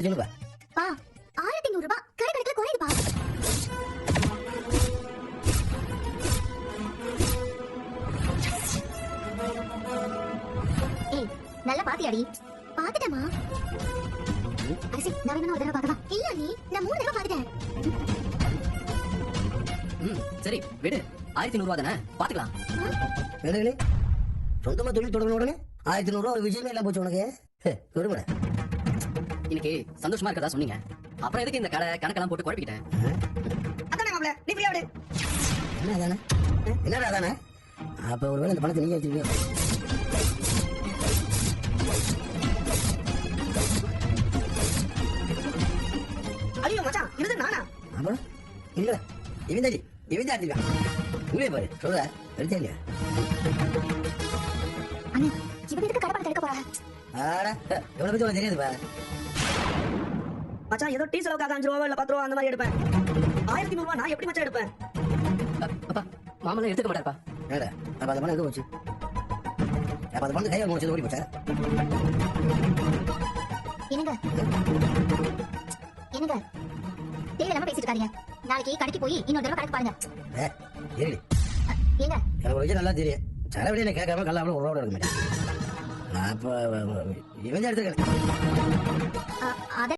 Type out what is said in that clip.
சொல்லுப்பா பா ஆயிரத்தி நூறு ரூபாய் கடை கணக்குல குறையுதுப்பா ஏய் நல்லா பாத்தியாடி. பாத்துட்டமா அரசி நான் வேணும் ஒரு தடவை பார்க்கவா இல்ல நீ நான் மூணு தடவை பாத்துட்டேன். ம் சரி விடு. ஆயிரத்தி நூறுவா தானே? பாத்துக்கலாம். வேலைகளே சொந்தமா தொழில் தொடங்கின உடனே ஆயிரத்தி நூறுரூவா ஒரு விஷயமே இல்லாம போச்சு உனக்கு. விடுமுறை. இன்னைக்கு சந்தோஷமா இருக்கதா சொன்னீங்க. அப்புறம் எதுக்கு இந்த கடை கணக்கெல்லாம் போட்டு குழப்பிக்கிட்டேன்? அதானே மாப்ள நீ ஃப்ரீயா விடு. என்ன அதானே? என்னடா அதானே? அப்ப ஒருவேளை இந்த பணத்தை நீங்க வச்சிருக்கீங்க ஐயோ மச்சான் இது நானா? அப்புறம் இல்ல இவன் தாடி இவன் தான் பாரு சொல்ற எடுத்தே இல்லையா? அண்ணா இவன் எதுக்கு கடை பணத்தை எடுக்க போறா? ஆடா இவனை பத்தி உனக்கு தெரியாதுப்பா. மச்சான் ஏதோ டீ செலவுக்காக அஞ்சு ரூபா இல்ல பத்து ரூபா அந்த மாதிரி எடுப்பேன். ஆயிரத்தி நூறு ரூபா நான் எப்படி மச்சான் எடுப்பேன்? அப்பா மாமலாம் எடுத்துக்க மாட்டாருப்பா. ஏடா அப்ப அந்த பணம் அப்ப அந்த பணத்தை கையில் முடிச்சது ஓடி போச்சா? என்னங்க? என்னங்க? தேவையில்லாம பேசிட்டு இருக்காதீங்க. நாளைக்கு கடைக்கு போய் இன்னொரு தடவை கணக்கு பாருங்க. ஏங்க? எனக்கு நல்லா தெரியும். செலவடி என்ன கேட்காம கல்லாம ஒரு ரோடு எடுக்க மாட்டேன் நான் அப்ப இவன் தான் எடுத்துருக்கேன். அ- அத